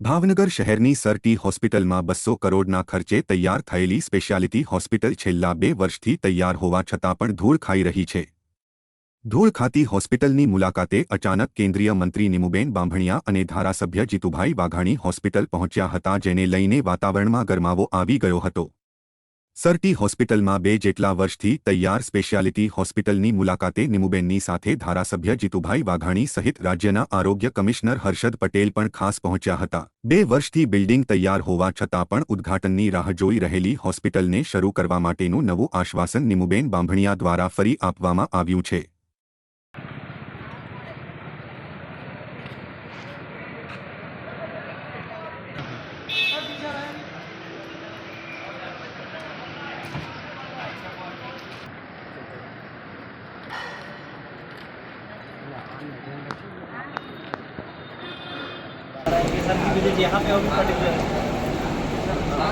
ભાવનગર શહેરની સરટી હોસ્પિટલમાં બસો કરોડના ખર્ચે તૈયાર થયેલી સ્પેશિયાલિટી હોસ્પિટલ છેલ્લા બે વર્ષથી તૈયાર હોવા છતાં પણ ધૂળ ખાઈ રહી છે. ધૂળ ખાતી હોસ્પિટલની મુલાકાતે અચાનક કેન્દ્રીય મંત્રી નિમુબેન બાંભણિયા અને ધારાસભ્ય જીતુભાઈ વાઘાણી હોસ્પિટલ પહોંચ્યા હતા, જેને લઈને વાતાવરણમાં ગરમાવો આવી ગયો હતો. સરટી હોસ્પિટલમાં બે જેટલા વર્ષથી તૈયાર સ્પેશિયાલિટી હોસ્પિટલની મુલાકાતે નિમુબેનની સાથે ધારાસભ્ય જીતુભાઈ વાઘાણી સહિત રાજ્યના આરોગ્ય કમિશનર હર્ષદ પટેલ પણ ખાસ પહોંચ્યા હતા. બે વર્ષથી બિલ્ડિંગ તૈયાર હોવા છતાં પણ ઉદ્ઘાટનની રાહ જોઈ રહેલી હોસ્પિટલને શરૂ કરવા માટેનું નવું આશ્વાસન નિમુબેન બાંભણિયા દ્વારા ફરી આપવામાં આવ્યું છે. सर मुझे यहाँ पे और पर्टिकुलर આ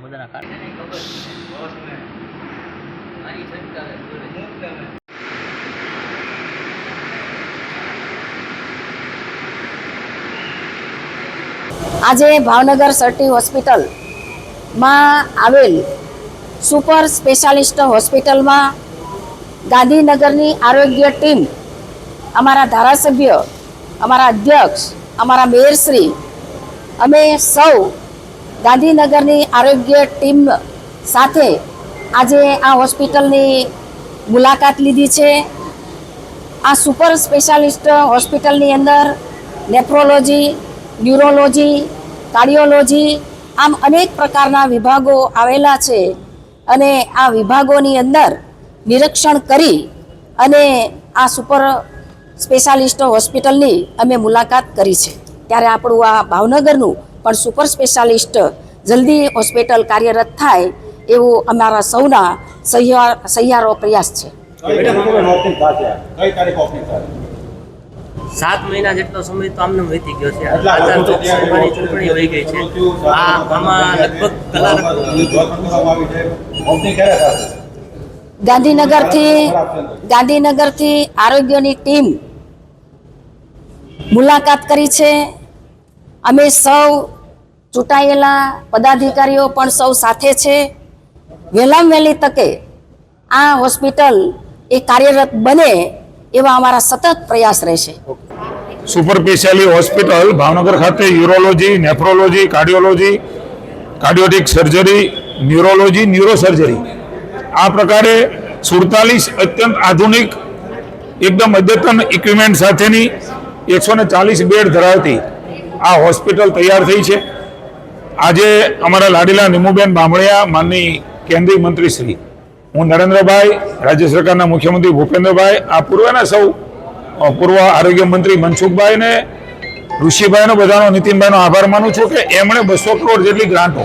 બધાના કાર્ડ આજે ભાવનગર સર્ટી હોસ્પિટલમાં આવેલ સુપર સ્પેશિયાલિસ્ટ હોસ્પિટલમાં ગાંધીનગરની આરોગ્ય ટીમ અમારા ધારાસભ્ય, અમારા અધ્યક્ષ, અમારા મેયરશ્રી અમે સૌ ગાંધીનગરની આરોગ્ય ટીમ સાથે આજે આ હોસ્પિટલની મુલાકાત લીધી છે. આ સુપર સ્પેશિયાલિસ્ટ હોસ્પિટલની અંદર નેફ્રોલોજી, ન્યુરોલોજી, કાર્ડિયોલોજી આમ અનેક પ્રકારના વિભાગો આવેલા છે અને આ વિભાગોની અંદર નિરીક્ષણ કરી અને આ સુપર સ્પેશિયાલિસ્ટ હોસ્પિટલની અમે મુલાકાત કરી છે ત્યારે આપણું આ ભાવનગરનું પણ સુપર સ્પેશિયાલિસ્ટ જલ્દી હોસ્પિટલ કાર્યરત થાય એવું અમારા સૌના સહિયાર સહિયારો પ્રયાસ છે સાત મહિના જેટલો સમય તો આમને વીતી ગયો છે આચાર વર્ષો ચૂંટણી વહી ગઈ છે આ આમાં લગભગ કલાક ગાંધીનગરથી ગાંધીનગરથી આરોગ્યની ટીમ મુલાકાત કરી છે. અમે સૌ ચૂંટાયેલા પદાધિકારીઓ પણ સૌ સાથે છે. વહેલામ વહેલી તકે આ હોસ્પિટલ એ કાર્યરત બને એવા અમારા સતત પ્રયાસ રહેશે. સુપર સ્પેશિયાલી હોસ્પિટલ ભાવનગર ખાતે urology, nephrology, cardiology, cardiothoracic surgery, neurology, neurosurgery. આ પ્રકારે સુડતાલીસ અત્યંત આધુનિક, એકદમ અદ્યતન ઇક્વિપમેન્ટ સાથેની એકસો ને ચાલીસ બેડ ધરાવતી આ હોસ્પિટલ તૈયાર થઈ છે. આજે અમારા લાડીલા નિમુબેન બામણિયા માનની કેન્દ્રીય મંત્રી શ્રી હું નરેન્દ્રભાઈ, રાજ્ય સરકારના મુખ્યમંત્રી ભૂપેન્દ્રભાઈ, આ પૂર્વના સૌ પૂર્વ આરોગ્ય મંત્રી મનસુખભાઈ ને ઋષિભાઈનો, બધાનો, નીતિનભાઈનો આભાર માનું છું કે એમણે બસો કરોડ જેટલી ગ્રાન્ટો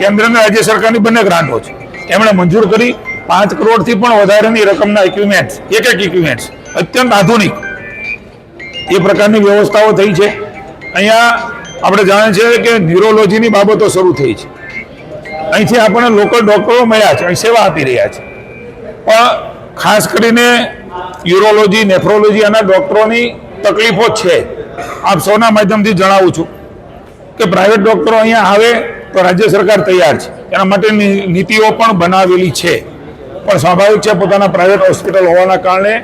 કેન્દ્ર અને રાજ્ય સરકારની બંને ગ્રાન્ટો છે. એમણે મંજૂર કરી. પાંચ કરોડથી પણ વધારેની રકમના ઇક્વિપમેન્ટ એક એક ઇક્વિપમેન્ટ અત્યંત આધુનિક એ પ્રકારની વ્યવસ્થાઓ થઈ છે. અહીંયા આપણે જાણીએ છીએ કે ન્યુરોલોજીની બાબતો શરૂ થઈ છે. અહીંથી આપણને લોકલ ડૉક્ટરો મળ્યા છે, અહીં સેવા આપી રહ્યા છે. પણ ખાસ કરીને યુરોલોજી નેફ્રોલોજી આના ડોક્ટરોની તકલીફો છે. આપ સૌના માધ્યમથી જણાવું છું કે પ્રાઇવેટ ડૉક્ટરો અહીંયા આવે તો રાજ્ય સરકાર તૈયાર છે. એના માટે નીતિઓ પણ બનાવેલી છે. પણ સ્વાભાવિક છે, પોતાના પ્રાઇવેટ હોસ્પિટલ હોવાના કારણે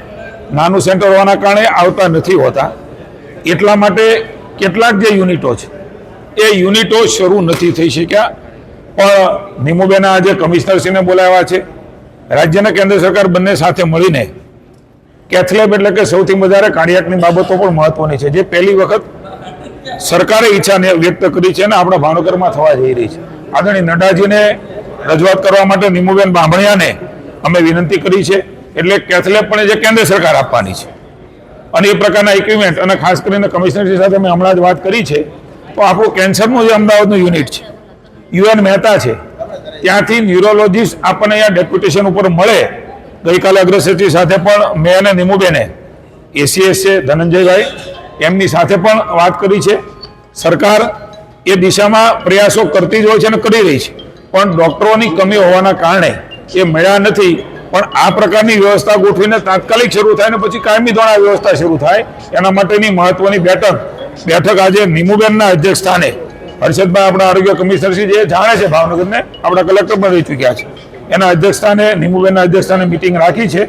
નાનું સેન્ટર હોવાના કારણે આવતા નથી હોતા. એટલા માટે કેટલાક જે યુનિટો છે, એ યુનિટો શરૂ નથી થઈ શક્યા. પણ નિમુબેના આજે કમિશનરશ્રીને બોલાવ્યા છે. રાજ્યના કેન્દ્ર સરકાર બંને સાથે મળીને કેથલેબ એટલે કે સૌથી વધારે કાર્ડિયાકની બાબતો પણ મહત્વની છે. જે પહેલી વખત સરકારે ઈચ્છાને વ્યક્ત કરી છે અને આપણા ભાવનગરમાં થવા જઈ રહી છે. આદરણીય નડ્ડાજીને રજૂઆત કરવા માટે નિમુબેન બાંભણિયાને અમે વિનંતી કરી છે. એટલે કેથલેબ પણ જે કેન્દ્ર સરકાર આપવાની છે. અને એ પ્રકારના ઇક્વિપમેન્ટ અને ખાસ કરીને કમિશનરશ્રી સાથે મેં હમણાં જ વાત કરી છે. તો આપણું કેન્સરનું જે અમદાવાદનું યુનિટ છે. યુએન મહેતા છે. ત્યાંથી ન્યુરોલોજીસ્ટ આપણને અહીંયા ડેપ્યુટેશન ઉપર મળે. ગઈકાલે અગ્રસચિવ સાથે પણ મેં અને નિમુબેને એસીએસ છે ધનંજયભાઈ, એમની સાથે પણ વાત કરી છે. સરકાર એ દિશામાં પ્રયાસો કરતી જ હોય છે અને કરી રહી છે. પણ ડૉક્ટરોની કમી હોવાના કારણે એ મળ્યા નથી. પણ આ પ્રકારની વ્યવસ્થા ગોઠવીને તાત્કાલિક શરૂ થાય ને પછી કાયમી દ્વારા વ્યવસ્થા શરૂ થાય. એના માટેની મહત્વની બેઠક બેઠક આજે નિમુબેનના અધ્યક્ષ સ્થાને. હર્ષદભાઈ આપણા આરોગ્ય કમિશનરશ્રી જે જાણે છે ભાવનગરને, આપણા કલેક્ટર પણ રહી ચૂક્યા છે. એના અધ્યક્ષ નિમુબેનના સ્થાને મિટિંગ રાખી છે.